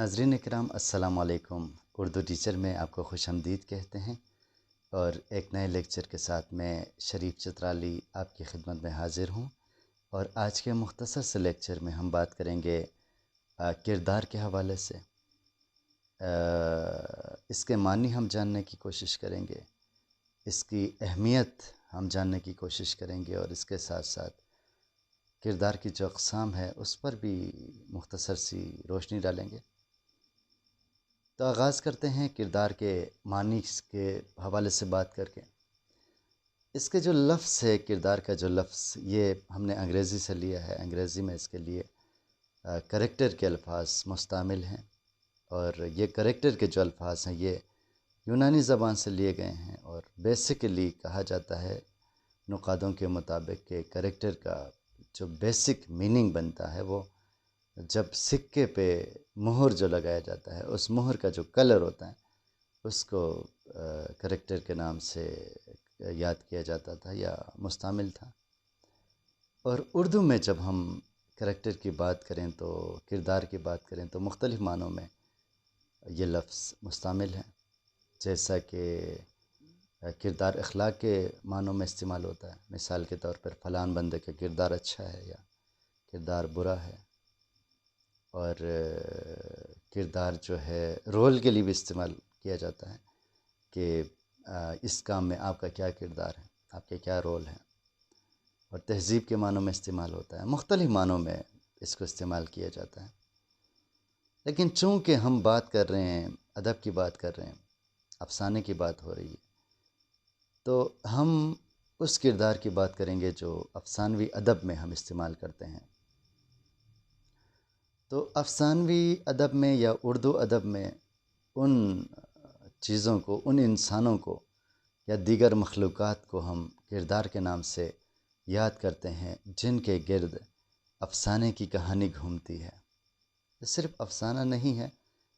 नाजरीन कराम असलकुम उर्दू टीचर में आपको खुश आमदीद कहते हैं और एक नए लेक्चर के साथ मैं शरीफ चित्राली आपकी खिदमत में हाज़िर हूँ और आज के मुख्तसर से लेक्चर में हम बात करेंगे किरदार के हवाले से। आ, इसके मानी हम जानने की कोशिश करेंगे इसकी अहमियत हम जानने की कोशिश करेंगे और इसके साथ साथ किरदार की जो अकसाम है उस पर भी मुख्तसर सी रोशनी डालेंगे। तो आगाज़ करते हैं किरदार के मानी के हवाले से बात करके। इसके जो लफ्ज़ है, किरदार का जो लफ्ज़, ये हमने अंग्रेज़ी से लिया है। अंग्रेज़ी में इसके लिए करेक्टर के अल्फाज मुस्तमिल हैं और ये करेक्टर के जो अल्फाज हैं, ये यूनानी ज़बान से लिए गए हैं और बेसिकली कहा जाता है, नुकादों के मुताबिक के करेक्टर का जो बेसिक मीनिंग बनता है, वो जब सिक्के पे मोहर जो लगाया जाता है, उस मोहर का जो कलर होता है, उसको करेक्टर के नाम से याद किया जाता था या मुस्तमिल था। और उर्दू में जब हम करेक्टर की बात करें तो किरदार की बात करें तो मुख्तलिफ़ मानों में ये लफ्ज़ मुस्तमिल है। जैसा कि किरदार अखलाक के मानों में इस्तेमाल होता है। मिसाल के तौर पर फ़लान बंदे का किरदार अच्छा है या किरदार बुरा है। और किरदार जो है, रोल के लिए भी इस्तेमाल किया जाता है कि इस काम में आपका क्या किरदार है, आपके क्या रोल हैं? और तहज़ीब के मानों में इस्तेमाल होता है, मुख्तलिफ़ मानों में इसको इस्तेमाल किया जाता है। लेकिन चूँकि हम बात कर रहे हैं, अदब की बात कर रहे हैं, अफसाने की बात हो रही है तो हम उस किरदार की बात करेंगे जो अफसानवी अदब में हम इस्तेमाल करते हैं। तो अफसानवी अदब में या उर्दू अदब में उन चीज़ों को उन इंसानों को या दीगर मखलूक़ को हम किरदार के नाम से याद करते हैं जिनके गिरद अफसाने की कहानी घूमती है। सिर्फ़ अफसाना नहीं है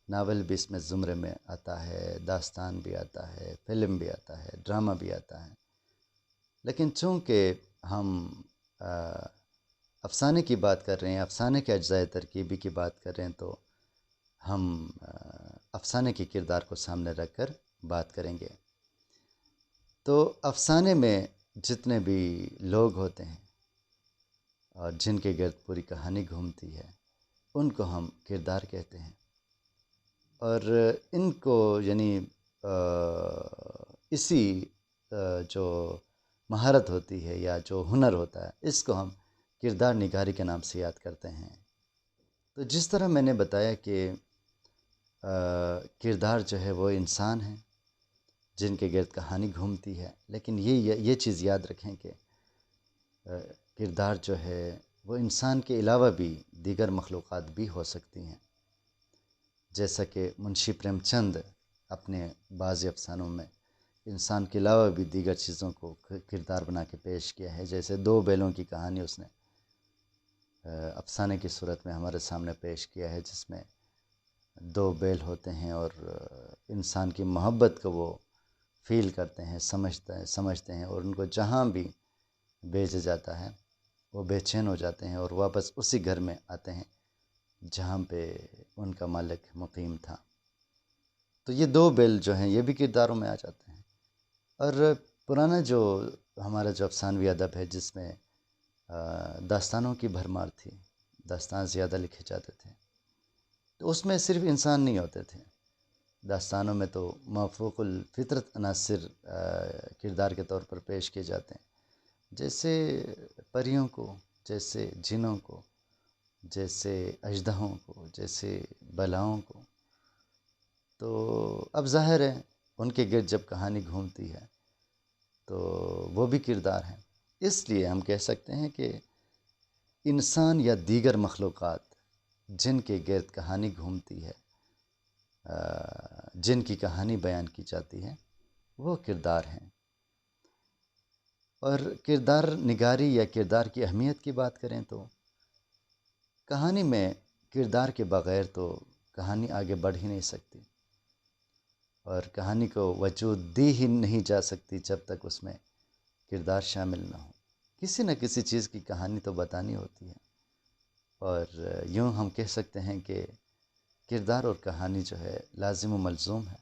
नावल भी इसमें ज़ुमरे में आता है दास्तान भी आता है फ़िल्म भी आता है ड्रामा भी आता है। लेकिन चूँकि हम आ, अफसाने की बात कर रहे हैं, अफसाने के अज्जाए तरकीबी की बात कर रहे हैं तो हम अफसाने के किरदार को सामने रख कर बात करेंगे। तो अफसाने में जितने भी लोग होते हैं और जिनके गर्द पूरी कहानी घूमती है, उनको हम किरदार कहते हैं। और इनको, यानी इसी जो महारत होती है या जो हुनर होता है, इसको हम किरदार निगारी के नाम से याद करते हैं। तो जिस तरह मैंने बताया कि किरदार जो है वो इंसान हैं, जिनके गर्द कहानी घूमती है, लेकिन ये ये चीज़ याद रखें कि किरदार जो है वो इंसान के अलावा भी दीगर मखलूक़ भी हो सकती हैं। जैसा कि मुंशी प्रेमचंद अपने बाज़ अफसानों में इंसान के अलावा भी दीगर चीज़ों को, किरदार बना के पेश किया है, जैसे दो बैलों की कहानी उसने अफसाने की सूरत में हमारे सामने पेश किया है, जिसमें दो बैल होते हैं और इंसान की मोहब्बत को वो फील करते हैं, समझते हैं समझते हैं और उनको जहाँ भी भेजा जाता है, वो बेचैन हो जाते हैं और वापस उसी घर में आते हैं, जहाँ पे उनका मालिक मुकीम था। तो ये दो बैल जो हैं, ये भी किरदारों में आ जाते हैं। और पुराना जो हमारा जो अफसानवी अदब है, जिसमें दास्तानों की भरमार थी। दास्तान ज़्यादा लिखे जाते थे। तो उसमें सिर्फ़ इंसान नहीं होते थे। दास्तानों में तो मफूकुल फितरत अनासर किरदार के तौर पर पेश किए जाते हैं। जैसे परियों को, जैसे जिनों को, जैसे अजदहों को, जैसे बलाओं को। तो अब ज़ाहिर है, उनके गिरद जब कहानी घूमती है तो वो भी किरदार हैं। इसलिए हम कह सकते हैं कि इंसान या दीगर मखलूक़ जिनके गर्द कहानी घूमती है जिनकी कहानी बयान की जाती है, वो किरदार हैं। और किरदार निगारी या किरदार की अहमियत की बात करें तो कहानी में किरदार के बग़ैर तो कहानी आगे बढ़ ही नहीं सकती और कहानी को वजूद दी ही नहीं जा सकती जब तक उसमें किरदार शामिल ना हो। किसी न किसी चीज़ की कहानी तो बतानी होती है। और यूँ हम कह सकते हैं कि किरदार और कहानी जो है लाजिम मलजूम है।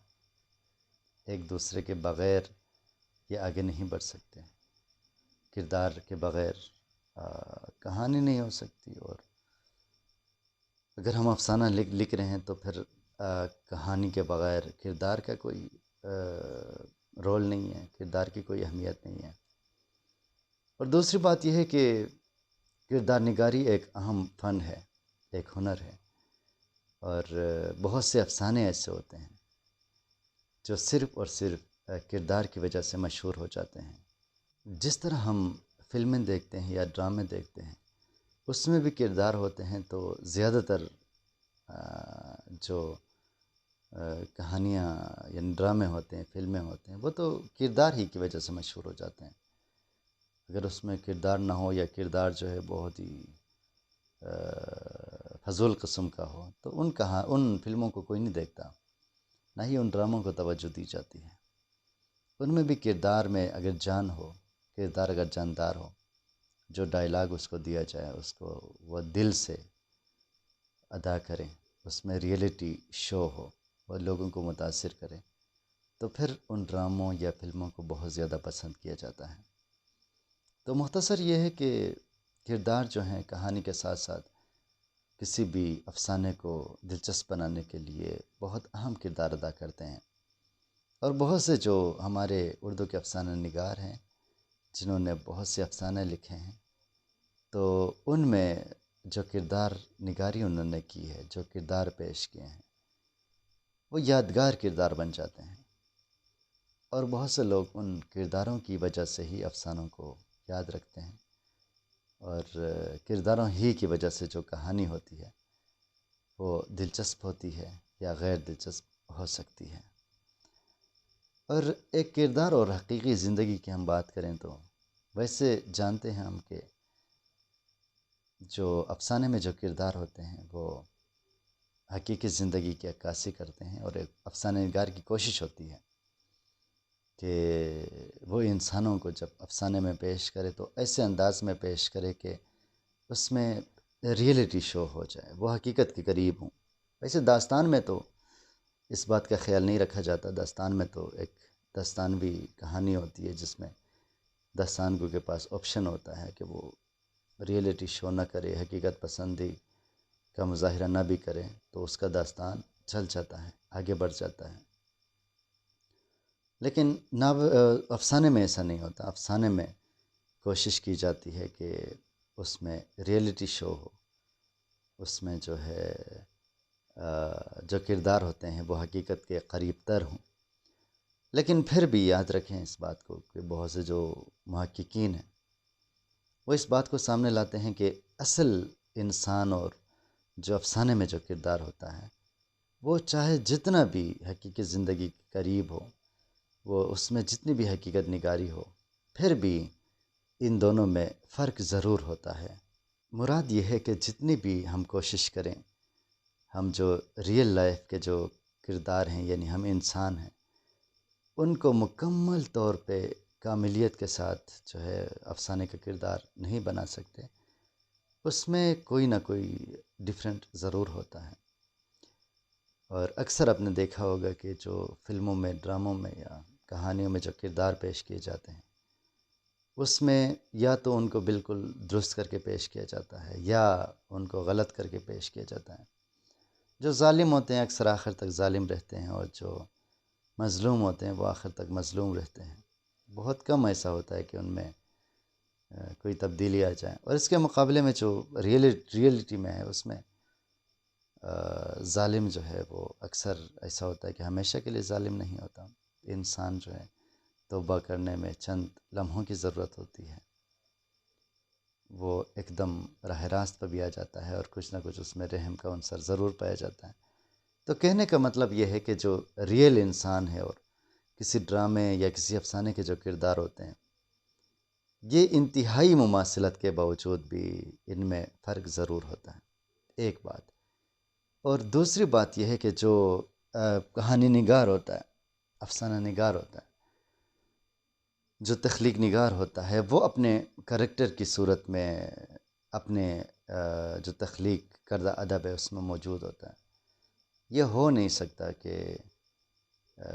एक दूसरे के बग़ैर ये आगे नहीं बढ़ सकते। किरदार के बग़ैर कहानी नहीं हो सकती और अगर हम अफसाना लिख लिख रहे हैं तो फिर आ, कहानी के बग़ैर किरदार का कोई आ, रोल नहीं है किरदार की कोई अहमियत नहीं है। और दूसरी बात यह है कि किरदार निगारी एक अहम फ़न है, एक हुनर है और बहुत से अफसाने ऐसे होते हैं जो सिर्फ़ और सिर्फ़ किरदार की वजह से मशहूर हो जाते हैं। जिस तरह हम फ़िल्में देखते हैं या ड्रामे देखते हैं, उसमें भी किरदार होते हैं तो ज़्यादातर जो कहानियाँ या ड्रामे होते हैं, फ़िल्में होते हैं, वो तो किरदार ही की वजह से मशहूर हो जाते हैं। अगर उसमें किरदार ना हो या किरदार जो है बहुत ही फजूल कस्म का हो तो उन कहा, उन फ़िल्मों को कोई नहीं देखता। ना ही उन ड्रामों को तवज्जो दी जाती है। उनमें भी किरदार में अगर जान हो, किरदार अगर जानदार हो, जो डायलाग उसको दिया जाए, उसको वह दिल से अदा करें, उसमें रियलिटी शो हो, वह लोगों को मुतासर करें तो फिर उन ड्रामों या फ़िल्मों को बहुत ज़्यादा पसंद किया जाता है। तो मुख्तसर ये है कि किरदार जो हैं कहानी के साथ साथ किसी भी अफसाने को दिलचस्प बनाने के लिए बहुत अहम किरदार अदा करते हैं। और बहुत से जो हमारे उर्दू के अफसाना निगार हैं, जिन्होंने बहुत से अफसाने लिखे हैं तो उनमें जो किरदार निगारी उन्होंने की है, जो किरदार पेश किए हैं, वो यादगार किरदार बन जाते हैं। और बहुत से लोग उन किरदारों की वजह से ही अफसानों को याद रखते हैं। और किरदारों ही की वजह से जो कहानी होती है, वो दिलचस्प होती है या गैर दिलचस्प हो सकती है। और एक किरदार और हकीकी ज़िंदगी की हम बात करें तो वैसे जानते हैं हम कि जो अफसाने में जो किरदार होते हैं, वो हकीकी ज़िंदगी की अक्कासी करते हैं और एक अफसाने निगार की कोशिश होती है कि वो इंसानों को जब अफसाने में पेश करे तो ऐसे अंदाज में पेश करे कि उसमें रियलिटी शो हो जाए। वो हकीकत के करीब हों। वैसे दास्तान में तो इस बात का ख्याल नहीं रखा जाता। दास्तान में तो एक दस्तानवी कहानी होती है जिसमें दस्तानगो के पास ऑप्शन होता है कि वो रियलिटी शो ना करे, हकीकत पसंदी का मुजाहरा ना भी करें तो उसका दास्तान चल जाता है, आगे बढ़ जाता है। लेकिन ना अफसाने में ऐसा नहीं होता। अफसाने में कोशिश की जाती है कि उसमें रियलिटी शो हो। उसमें जो है जो किरदार होते हैं, वो हकीकत के करीब तर हों। लेकिन फिर भी याद रखें इस बात को कि बहुत से जो महक्कीन हैं, वो इस बात को सामने लाते हैं कि असल इंसान और जो अफसाने में जो किरदार होता है, वो चाहे जितना भी हकीकी ज़िंदगी के करीब हो वो उसमें जितनी भी हकीकत निगारी हो, फिर भी इन दोनों में फ़र्क ज़रूर होता है। मुराद ये है कि जितनी भी हम कोशिश करें, हम जो रियल लाइफ के जो किरदार हैं, यानी हम इंसान हैं, उनको मुकम्मल तौर पे कामिलियत के साथ जो है अफसाने का किरदार नहीं बना सकते, उसमें कोई ना कोई डिफरेंट ज़रूर होता है। और अक्सर आपने देखा होगा कि जो फ़िल्मों में, ड्रामों में या कहानियों में जो किरदार पेश किए जाते हैं, उसमें या तो उनको बिल्कुल दुरुस्त करके पेश किया जाता है या उनको गलत करके पेश किया जाता है। जो ालिम होते हैं अक्सर आखिर तक ालिम रहते हैं और जो मज़लूम होते हैं वो आखिर तक मज़लूम रहते हैं। बहुत कम ऐसा होता है कि उनमें कोई तब्दीली आ जाए। और इसके मुकाबले में जो रियल रियलिटी में है, उसमें ालिम जो है वो अक्सर ऐसा होता है कि हमेशा के लिए ालिम नहीं होता। इंसान जो है, तोबा करने में चंद लम्हों की ज़रूरत होती है। वो एकदम राह रास्त पर भी आ जाता है और कुछ ना कुछ उसमें रहम का अनसर ज़रूर पाया जाता है। तो कहने का मतलब ये है कि जो रियल इंसान है और किसी ड्रामे या किसी अफसाने के जो किरदार होते हैं, ये इंतहाई मुमासलत के बावजूद भी इनमें फ़र्क ज़रूर होता है। एक बात और दूसरी बात यह है कि जो कहानी निगार होता है, अफसाना निगार होता है, जो तख्लीक निगार होता है, वो अपने करेक्टर की सूरत में अपने जो तख्लीक करदा अदब है, उसमें मौजूद होता है। यह हो नहीं सकता कि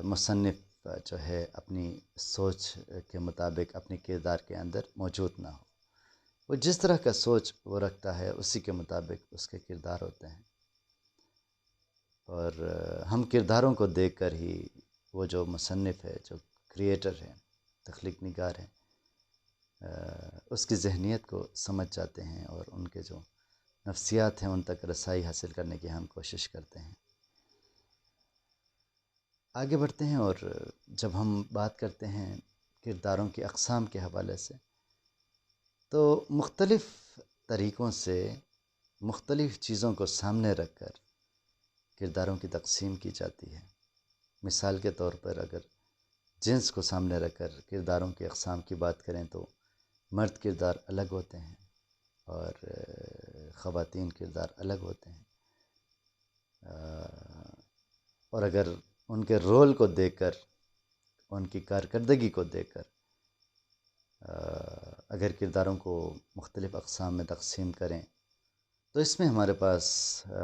मुसनफ़ जो है, अपनी सोच के मुताबिक, अपने किरदार के अंदर मौजूद ना हो। वो जिस तरह का सोच वो रखता है, उसी के मुताबिक उसके किरदार होते हैं। और हम किरदारों को देख कर ही वो जो मुसनफ़ है, जो क्रिएटर है, तख्लीक निगार है उसकी जहनीत को समझ जाते हैं और उनके जो नफ्सियात हैं उन तक रसाई हासिल करने की हम कोशिश करते हैं। आगे बढ़ते हैं और जब हम बात करते हैं किरदारों की अकसाम के हवाले से तो मुख्तलिफ़ तरीक़ों से मुख्तलिफ़ चीज़ों को सामने रख कर किरदारों की तकसीम की जाती है। मिसाल के तौर पर अगर जिन्स को सामने रखकर किरदारों की अकसाम की बात करें तो मर्द किरदार अलग होते हैं और ख़वातीन किरदार अलग होते हैं। और अगर उनके रोल को देखकर, उनकी कारकर्दगी को देखकर अगर किरदारों को मुख्तलिफ़ अकसाम में तकसीम करें तो इसमें हमारे पास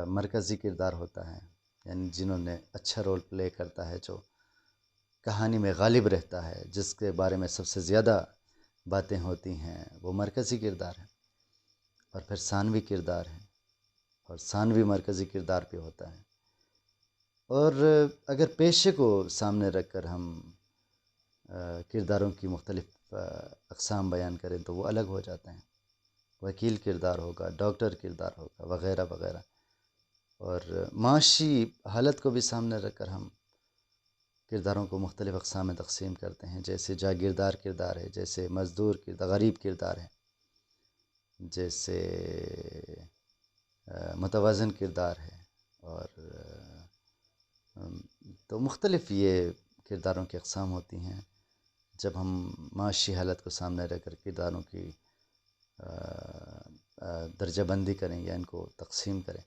मरकज़ी किरदार होता है, यानी जिन्होंने अच्छा रोल प्ले करता है, जो कहानी में गालिब रहता है, जिसके बारे में सबसे ज़्यादा बातें होती हैं, वो मरकज़ी किरदार है। और फिर सानवी किरदार है, और सानवी मरकज़ी किरदार पे होता है। और अगर पेशे को सामने रख कर हम किरदारों की मुख्तलिफ़ अकसाम बयान करें तो वो अलग हो जाते हैं। वकील किरदार होगा, डॉक्टर किरदार होगा, वगैरह वगैरह। और माशी हालत को भी सामने रख कर हम किरदारों को मुख्तलिफ़ अकसाम में तकसीम करते हैं। जैसे जागीरदार किरदार है, जैसे मज़दूर किरदार, गरीब किरदार है। जैसे मतवाजन किरदार है। और तो मुख्तलिफ़ ये किरदारों की अकसाम होती हैं। जब हम माशी हालत को सामने रख कर किरदारों की दर्जाबंदी करें या इनको तकसीम करें।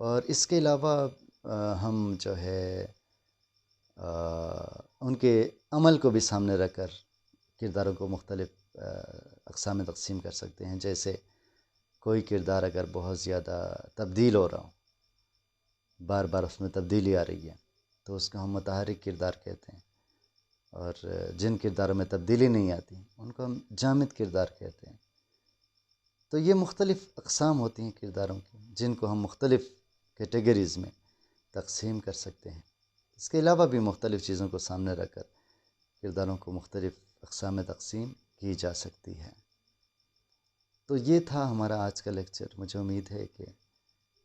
और इसके अलावा हम जो है उनके अमल को भी सामने रख कर किरदारों को मुख्तलिफ़ अकसाम में तकसीम कर सकते हैं। जैसे कोई किरदार अगर बहुत ज़्यादा तब्दील हो रहा हो, बार बार उसमें तब्दीली आ रही है तो उसको हम मतहरक किरदार कहते हैं। और जिन किरदारों में तब्दीली नहीं आती, उनको हम जामिद किरदार कहते हैं। तो ये मुख्तलिफ़ अकसाम होती हैं किरदारों की, जिनको हम मुख्तलिफ़ कैटेगरीज़ में तकसीम कर सकते हैं। इसके अलावा भी मुख्तलिफ़ चीज़ों को सामने रख कर किरदारों को मुख्तलिफ़ अकसाम तकसीम की जा सकती है। तो ये था हमारा आज का लेक्चर। मुझे उम्मीद है कि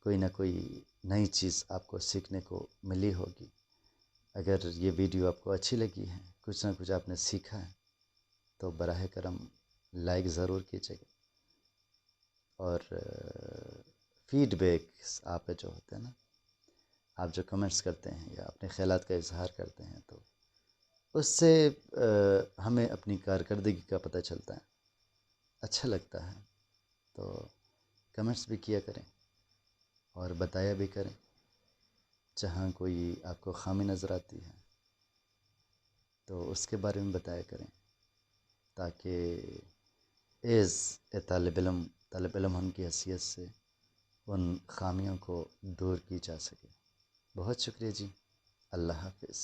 कोई ना कोई नई चीज़ आपको सीखने को मिली होगी। अगर ये वीडियो आपको अच्छी लगी है, कुछ ना कुछ आपने सीखा है तो बरह करम लाइक ज़रूर कीजिएगा। और फीडबैक आप जो होते हैं ना, आप जो कमेंट्स करते हैं या अपने ख्याल का इजहार करते हैं तो उससे हमें अपनी कारकर्दगी का पता चलता है। अच्छा लगता है तो कमेंट्स भी किया करें और बताया भी करें। जहाँ कोई आपको खामी नज़र आती है तो उसके बारे में बताया करें, ताकि एज़ ए तालब इलम तालब इलम की हैसियत से उन खामियों को दूर की जा सके। बहुत शुक्रिया जी। अल्लाह हाफिज़।